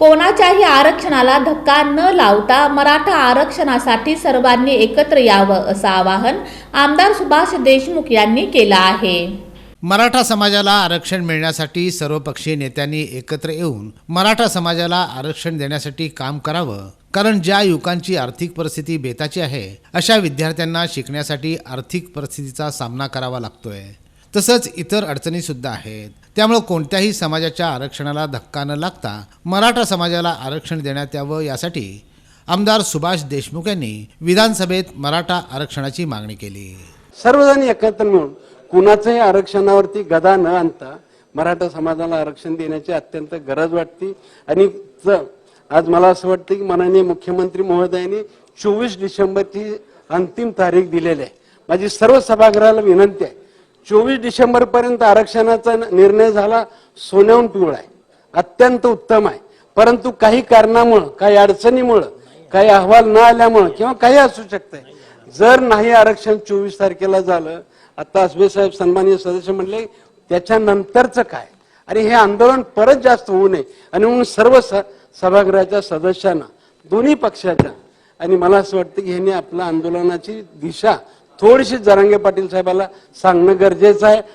कोणाच्याही आरक्षणाला धक्का न लावता मराठा आरक्षणासाठी सर्वांनी एकत्र यावं असं आवाहन आमदार सुभाष देशमुख यांनी केलं आहे. मराठा समाजाला आरक्षण मिळण्यासाठी सर्वपक्षीय नेत्यांनी एकत्र येऊन मराठा समाजाला आरक्षण देण्यासाठी काम करावं. कारण ज्या युवकांची आर्थिक परिस्थिती बेताची आहे अशा विद्यार्थ्यांना शिकण्यासाठी आर्थिक परिस्थितीचा सामना करावा लागतोय. तसंच इतर अडचणीसुद्धा आहेत. त्यामुळे कोणत्याही समाजाच्या आरक्षणाला धक्का न लागता मराठा समाजाला आरक्षण देण्यात यावं यासाठी आमदार सुभाष देशमुख यांनी विधानसभेत मराठा आरक्षणाची मागणी केली. सर्वजण एकत्र मिळून कुणाचंही आरक्षणावरती गदा न आणता मराठा समाजाला आरक्षण देण्याची अत्यंत गरज वाटते. आणि आज मला असं वाटतं की माननीय मुख्यमंत्री महोदयांनी चोवीस डिसेंबरची अंतिम तारीख दिलेली आहे. माझी सर्व सभागृहाला विनंती आहे. चोवीस डिसेंबर पर्यंत आरक्षणाचा निर्णय झाला सोन्याहून पिवळा आहे. अत्यंत उत्तम आहे. परंतु काही कारणामुळं काही अडचणीमुळं काही अहवाल न आल्यामुळं किंवा काही असू शकतंय. जर नाही आरक्षण चोवीस तारखेला झालं आता असबे साहेब सन्माननीय सदस्य म्हणले त्याच्यानंतरचं काय? आणि हे आंदोलन परत जास्त होऊ नये. आणि म्हणून सर्व स- सभागृहाच्या सदस्यांना दोन्ही पक्षाच्या आणि मला असं वाटतं की ह्यांनी आपल्या आंदोलनाची दिशा थोडीशी जरांगे पाटील साहेबाला सांगणं गरजेचं आहे.